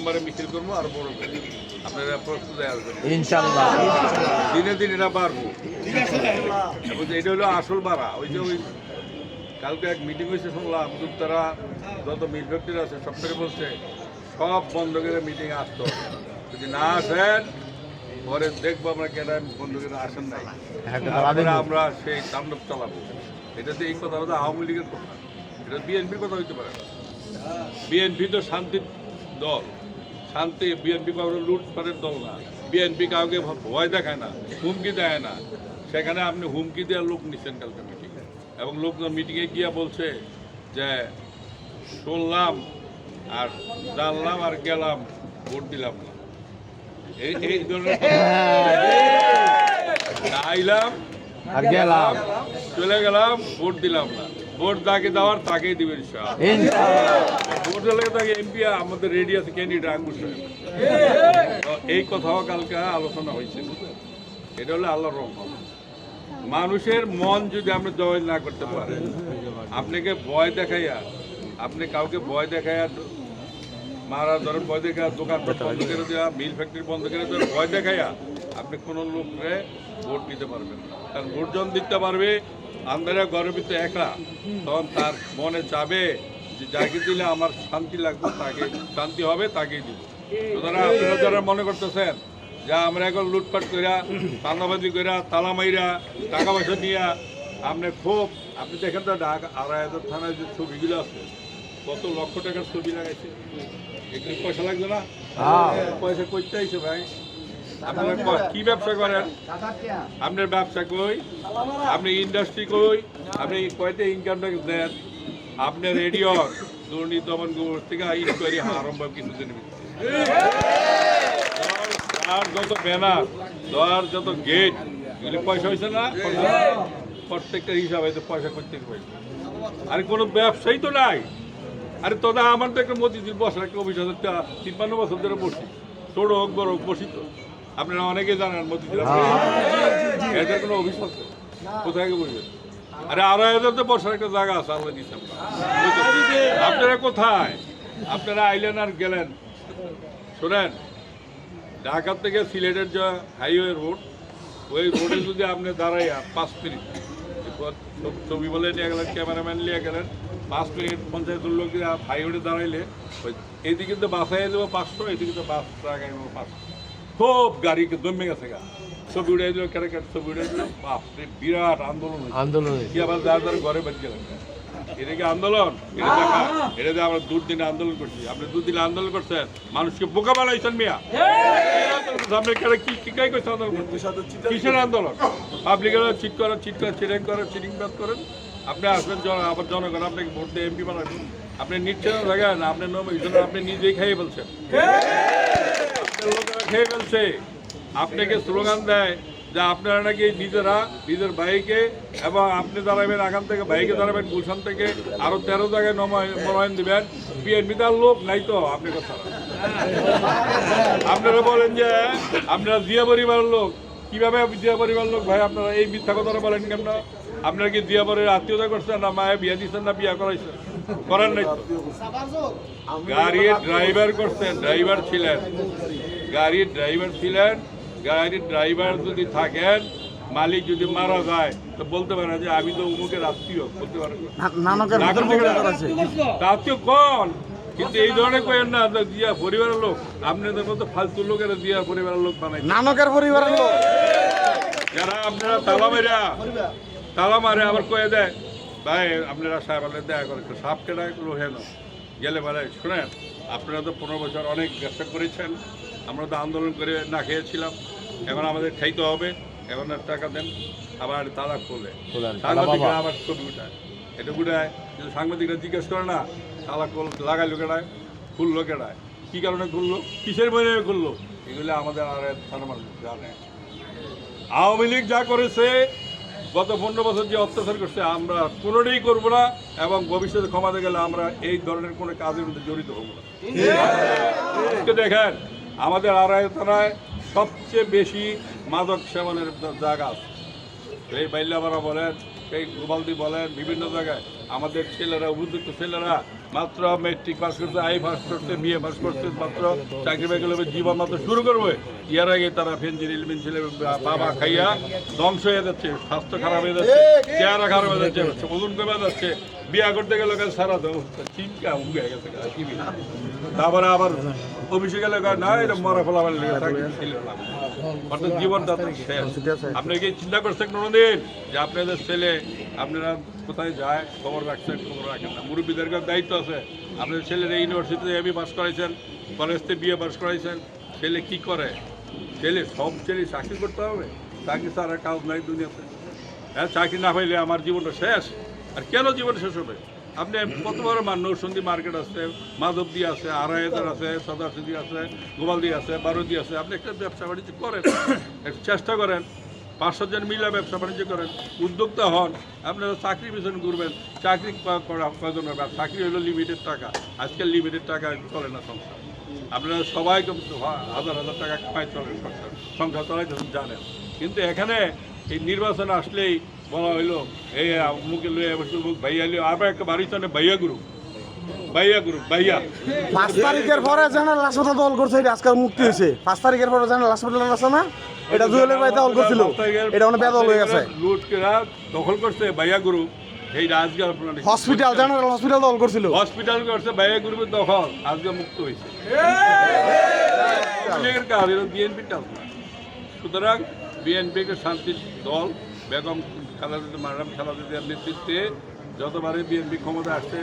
সোমবারে মিছিল করব আর বড় করে আপনারা প্রস্তুত আসবেন। ইনশাল্লাহ দিনে দিন এটা বাড়বো। এটা হলো আসল বাড়া ওই যে ওই কালকে এক মিটিং হয়েছে শুনলাম তারা যত মিল ফ্যাক্টরি আছে সব থেকে বলছে সব বন্ধ করে মিটিংয়ে আসতে যদি না আসেন পরে দেখব আমরা কেন বন্ধ করে আসেন নাই। তারপরে আমরা সেই তাণ্ডব চালাবো। এটা তো এই কথা হলো আওয়ামী লীগের কথা। এটা বিএনপির কথা হইতে পারে না। বিএনপি তো শান্তির দল। শান্তি বিএনপি কাউকে লুটপাটের দল না। বিএনপি কাউকে ভয় দেখায় না হুমকি দেয় না। সেখানে আপনি হুমকি দেওয়ার লোক নিচ্ছেন কালকে মিটিং এবং লোক মিটিংয়ে গিয়া বলছে যে শুনলাম আর জানলাম আর গেলাম ভোট দিলাম না। এই এই ধরনের আইলাম আর গেলাম। চলে গেলাম ভোট দিলাম না। ভোট যাকে দেওয়ার তাকেই দিবেন ভোট এলাকা তাকে এমপি আমাদের রেডি আছে ক্যান্ডিডেট আঙ্গুর। এই কথাও কালকে আলোচনা হয়েছে এটা হলো আল্লাহর রহমান মানুষের মন যদি আপনি জয় না করতে পারেন আপনাকে ভয় দেখাইয়া আপনি কাউকে ভয় দেখাইয়া মারা ধরেন ভয় দেখা দোকান বন্ধ করে দেওয়া মিল ফ্যাক্টরি বন্ধ করে দেওয়া ভয় দেখাইয়া আপনি কোনো লোককে ভোট দিতে পারবেন কারণ ভোট দিতে পারবে আমরা গর্বিত একা। তখন তার মনে চাবে যে যাকে দিলে আমার শান্তি লাগবে, তাকে শান্তি হবে, তাকেই দিব। সুতরাং আপনারা যারা মনে করতেছেন যা আমরা এখন লুটপাট কইরা তান্দাবাজি কইরা, তালা মাইরা, টাকা পয়সা নিয়া, আপনি খুব, আপনি দেখেন তো ঢাকা, আড়াই হাজার থানায় যে ছবিগুলো আছে কত লক্ষ টাকার ছবি লাগাইছে? এগুলো পয়সা লাগবে না? পয়সা করতে আইছে ভাই। আপনারা ক- ব্যবসা করেন? আপনার ব্যবসা কই? আপনি ইন্ডাস্ট্রি কই? আপনি কয়টা ইনকাম ট্যাক্স দেন? আপনার রেডিও দুর্নীতি দমন গোবর থেকে ইনকোয়ারি আরম্ভ কিছুদিন আর যত ব্যানার দেওয়ার যত গেট এগুলি পয়সা হয়েছে না? প্রত্যেকটা হিসাবে পয়সা করতে পারি আর কোনো ব্যবসায়ী তো নাই। আরে তোরা আমার তো একটা মতিঝিল বসার একটা অফিস আছে তিপ্পান্ন বছর ধরে বসি। ছোট হোক বড় হোক বসি তো। আপনারা অনেকে জানেন মতিঝিল এদের কোনো অফিস আছে? কোথায় গিয়ে বসবেন? আরে আড়াই হাজার তো বসার একটা জায়গা আছে আল্লাহ দিচ্ছে আপনারা কোথায়? আপনারা আইলেন আর গেলেন। শোনেন ঢাকা থেকে সিলেটের যে হাইওয়ে রোড ওই রোডে যদি আপনি দাঁড়াইয়া পাঁচ মিনিট ছবি বলে নিয়ে গেলেন ক্যামেরাম্যান নিয়ে গেলেন পাঁচ মিনিট পঞ্চায়েতের লোক হাইওয়ে দাঁড়াইলে ওই এইদিকে তো বাসায় দেবো পাঁচশো এদিকে তো বাস টাকা দেবো পাঁচশো। খুব গাড়ি জমে গেছে গা। ছবি উড়ে দিল কেটে কেটে ছবি উড়ে দিল। বাপরে বিরাট আন্দোলন আন্দোলন কি আবার যার যার ঘরে বাড়ি গেলেন এটা কি আন্দোলন? এটা দেখা। এটা যে আমরা দুদিনে আন্দোলন করছি। আপনি দুদিনে আন্দোলন করছেন মানুষকে বোকা বানাইছেন মিয়া। আপনি কেন কি কি কাই করছে আন্দোলন করছেন? কিসের আন্দোলন? পাবলিকের চিট করেন চিট করেন চিটিং করেন চিটিং বাদ করেন। আপনি আসবেন আবার জনগণ আপনাকে ভোট দিয়ে এমপি বানাবেন আপনি নিচ্ছেন থাকেন, আপনি নম- এই আপনি নিজেই খাইয়ে বলছেন লোকেরা খেয়ে ফেলছে। আপনাকে স্লোগান দেয় যে আপনারা নাকি নিজেরা, নিজের ভাইকে এবং আপনি দাঁড়াবেন আগাম থেকে, ভাইকে দাঁড়াবেন গুলশান থেকে, আরও তেরো জায়গায় মনোনয়ন দিবেন। বিএনপি তার লোক নাই তো আপনি কথা। আপনারা বলেন যে আপনারা জিয়া পরিবারের লোক। কীভাবে জিয়া পরিবার লোক? ভাই, আপনারা এই মিথ্যা কথাটা বলেন কেমন? আপনারা কি জিয়া পরিবার আত্মীয়তা করছেন না মায়ে বিয়া দিচ্ছেন না বিয়া করাইছেন করেন নাই তো। গাড়ির ড্রাইভার করছেন ড্রাইভার ছিলেন। গাড়ির ড্রাইভার ছিলেন গাড়ির ড্রাইভার যদি থাকেন মালিক যদি মারা যায় তো বলতে পারে যে আমি তো উমুকের আত্মীয় বলতে পারেন আত্মীয় কোন? কিন্তু এই ধরনের কেন না দিয়া পরিবারের লোক। আপনি আপনাদের মতো ফালতু লোকেরা দিয়া পরিবারের লোক বানাই নানকের পরিবারের লোক। যারা আপনারা তালা মেরা তালা মারে আবার কয়ে দেয় ভাই আপনারা সাহেব আলে দেখা করে সাপ কেনা রোহে না গেলে বলে শোনেন আপনারা তো পনেরো বছর অনেক ব্যবসা করেছেন আমরা তো আন্দোলন করে না খেয়েছিলাম। এখন আমাদের খাইতে হবে এখন আর টাকা দেন। আবার তালা খোলে। সাংবাদিকরা আবার ছবি উঠায়। এটা উঠায় কিন্তু সাংবাদিকরা জিজ্ঞেস করে না তালা খোল লাগাইলো কেডায় খুললো কেডায়? কী কারণে খুললো? কিসের বইয়ে খুললো? এগুলো আমাদের আর থানা মানুষ জানে আওয়ামী লীগ যা করেছে গত পনেরো বছর যে অত্যাচার করছে, আমরা কোনোটাই করব না এবং ভবিষ্যতে ক্ষমাতে গেলে আমরা এই ধরনের কোনো কাজের মধ্যে জড়িত হব না। দেখেন, আমাদের আড়াই থানায় সবচেয়ে বেশি মাদক সেবনের জায়গা আছে। এই বাইল্লাপাড়া বলেন, এই গোপালদি বলেন, বিভিন্ন জায়গায় আমাদের ছেলেরা উপযুক্ত ছেলেরা মাত্র মেট্রিক পাস করছে আই পাস করছে বিএ পাস করছে, মাত্র চাকরি বাকরি জীবন মাত্র শুরু করবে। ইয়ার আগে তারা ফেন্সিডিল মিনছিল বাবা খাইয়া ধ্বংস হয়ে যাচ্ছে, স্বাস্থ্য খারাপ হয়ে যাচ্ছে, চেহারা খারাপ হয়ে যাচ্ছে, ওজন কমে যাচ্ছে। বিয়া করতে গেলে সারা চিন্তা উগে গেছে তারপরে আবার অফিসে গেলে না এটা মরা ফেলা ফেলে অর্থাৎ জীবনটা তো শেষ। আপনি কি চিন্তা করছেন কোনোদিন? যে আপনাদের ছেলে, আপনারা কোথায় যায়, খবর রাখছেন, খবর রাখেন না। দায়িত্ব আছে। আপনাদের ইউনিভার্সিটিতে পাস করাইছেন কলেজ থেকে বিএ পাস করাইছেন। ছেলে কি করে? ছেলে সব ছেলে চাকরি করতে হবে? চাকরি ছাড়া কাজ নাই দুনিয়াতে। হ্যাঁ চাকরি না পাইলে আমার জীবনটা শেষ। আর কেন জীবন শেষ হবে? আপনি কত বড় মান নৌসন্দী মার্কেট আছে, মাধবদী আছে আড়াই হাজার আছে সদাসিদি আছে, গোপালদি আছে বারুদি আছে, আপনি একটা ব্যবসা বাণিজ্য করেন চেষ্টা করেন পাঁচশো জন মিলে ব্যবসা বাণিজ্য করেন, উদ্যোক্তা হন, আপনারা চাকরি পিছনে করবেন চাকরি কজন হবে আর চাকরি হলো লিমিটেড টাকা, আজকাল লিমিটেড টাকা চলে না সংসার। আপনারা সবাই হাজার হাজার টাকা কামাই চলে সংসার সংসার চলাই জানেন। কিন্তু এখানে এই নির্বাচন আসলেই বলা হইল এই বসে মুখ ভাইয়া লিও আবার একটা বাড়ি চলে ভাইয়া গুরু ভাইয়া গুরু ভাইয়া পাঁচ তারিখের পরে জেনারেল হাসপাতাল দল করছে এটা আজকাল মুক্তি হয়েছে। পাঁচ তারিখের পরে জেনারেল হাসপাতাল আছে না এটা জুয়েলের বাড়িতে দল করছিল। এটা অনেক বেদল হয়ে গেছে। লুট কেরা দখল করছে ভাইয়া গুরু। এই আজকে আপনার হসপিটাল জেনারেল হসপিটাল দল করছিল। হসপিটাল করছে ভাইয়া গ্রুপের দখল আজকে মুক্ত হয়েছে। বিএনপির না। সুতরাং বিএনপিকে শান্তির দল বেগম খালেদা মারাম খালেদা জিয়ার নেতৃত্বে যতবারই বিএনপি ক্ষমতা আসছে